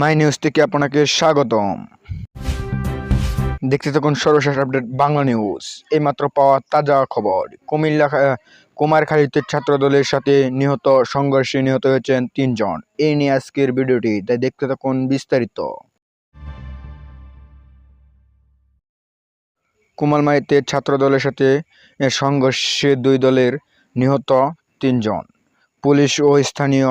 My news থেকে আপনাকে স্বাগতম। দেখতে থাকুন সর্বশেষ আপডেট বাংলা নিউজ। এইমাত্র পাওয়া তাজা খবর। কুমিল্লা কুমারখালীতে ছাত্রদলের সাথে নিহত, সংঘর্ষে নিহত হয়েছেন তিনজন। এই নিয়ে আজকের ভিডিওটি, তাই দেখতে থাকুন বিস্তারিত। কুমারমাইতে ছাত্রদলের সাথে সংঘর্ষে দুই দলের নিহত তিনজন। পুলিশ ও স্থানীয়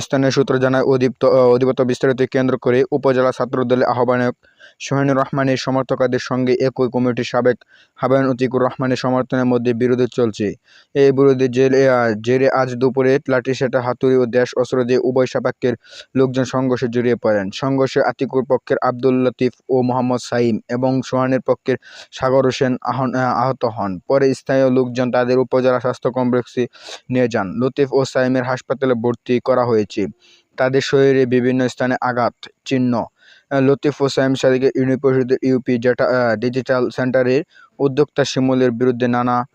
স্থানীয় সূত্র জানায় অধিপ্ত অধিবত বিস্তারিত কেন্দ্র করে উপজেলা ছাত্রদলের আহ্বায়ক সোহেনুর রহমানের সমর্থকদের সঙ্গে একই কমিটির সাবেক আহ্বায়ক অতিকুর রহমানের সমর্থনের মধ্যে বিরোধ চলছে। এই বিরোধে জেলে জেরে আজ দুপুরে লাঠিসেটা হাতুড়ি ও দেশ অস্ত্র দিয়ে উভয় সাপেক্ষের লোকজন সংঘর্ষে জড়িয়ে পড়েন। সংঘর্ষে আতিকুর পক্ষের আব্দুল লতিফ ও মোহাম্মদ সাইম এবং সোহানের পক্ষের সাগর হোসেন আহ, আহত হন। পরে স্থানীয় লোকজন তাদের উপজেলা স্বাস্থ্য কমপ্লেক্সে নিয়ে যান। লতিফ ও সাইমের হাসপাতালে ভর্তি করা হয়েছে। তাদের শরীরে বিভিন্ন স্থানে আঘাত চিহ্ন। লতিফ ও সাইম সাদিকে ইউনিভার্সিটির ইউপি আহ, ডিজিটাল সেন্টারের উদ্যোক্তা শিমুলের বিরুদ্ধে নানা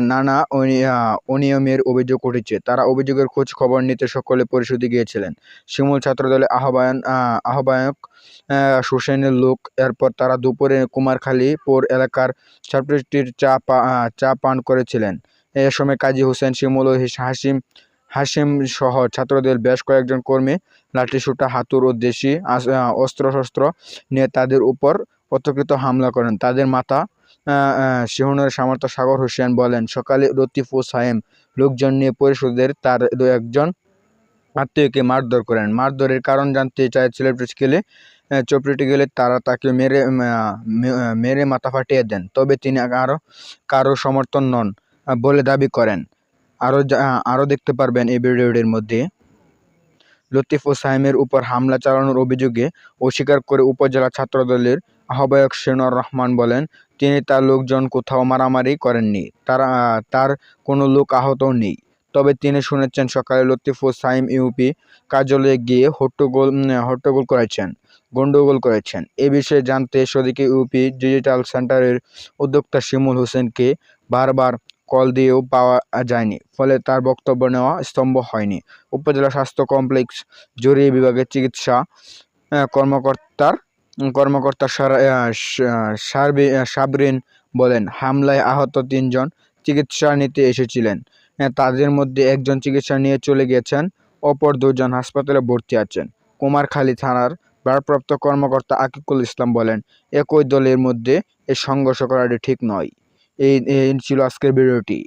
নানা অনি- অনিয়মের অভিযোগ উঠেছে। তারা অভিযোগের খোঁজ খবর নিতে সকলে পরিষদে গিয়েছিলেন। শিমুল ছাত্রদলের আহ্বায়ন আহ্বায়ক আহ, হোসেনের লোক এরপর তারা দুপুরে কুমারখালী পৌর এলাকার ছাত্রীটির চা পা চা পান করেছিলেন। এ সময় কাজী হোসেন শিমুল ও হিস- হাসিম হাসিম সহ ছাত্রদের বেশ কয়েকজন কর্মী লাঠিসোঁটা হাতুর ও দেশি অস্ত্রশস্ত্র নিয়ে তাদের উপর অতর্কিত হামলা করেন। তাদের মাতা সিহনের সামর্থ্য সাগর হোসেন বলেন, সকালে লতিফ ও সায়েম লোকজন নিয়ে পরিষদের তার দু একজন আত্মীয়কে মারধর করেন। মারধরের কারণ জানতে চায় ছেলেপিলে চপড়িতে গেলে তারা তাকে মেরে মেরে মাথা ফাটিয়ে দেন। তবে তিনি আরও কারও সমর্থন নন বলে দাবি করেন। আরও আরও দেখতে পারবেন এই ভিডিওটির মধ্যে। লতিফ ও সাইমের উপর হামলা চালানোর অভিযোগে অস্বীকার করে উপজেলা ছাত্রদলের আহ্বায়ক সেনর রহমান বলেন, তিনি তার লোকজন কোথাও মারামারি করেননি, তারা তার কোনো লোক আহতও নেই। তবে তিনি শুনেছেন সকালে লতিফ ও সাইম ইউপি কার্যালয়ে গিয়ে হট্টগোল হট্টগোল করেছেন, গন্ডগোল করেছেন। এ বিষয়ে জানতে সদিকে ইউপি ডিজিটাল সেন্টারের উদ্যোক্তা শিমুল হোসেনকে বারবার কল দিয়েও পাওয়া যায়নি, ফলে তার বক্তব্য নেওয়া স্তম্ভ হয়নি। উপজেলা স্বাস্থ্য কমপ্লেক্স জরুরি বিভাগের চিকিৎসা কর্মকর্তার, কর্মকর্তা সাবরিন বলেন, হামলায় আহত তিনজন চিকিৎসা নিতে এসেছিলেন। তাদের মধ্যে একজন চিকিৎসা নিয়ে চলে গেছেন, অপর দুজন হাসপাতালে ভর্তি আছেন। কুমারখালী থানার ভারপ্রাপ্ত কর্মকর্তা আকিকুল ইসলাম বলেন, একই দলের মধ্যে এই সংঘর্ষ করাটি ঠিক নয়। এই ছিল আজকের ভিডিওটি।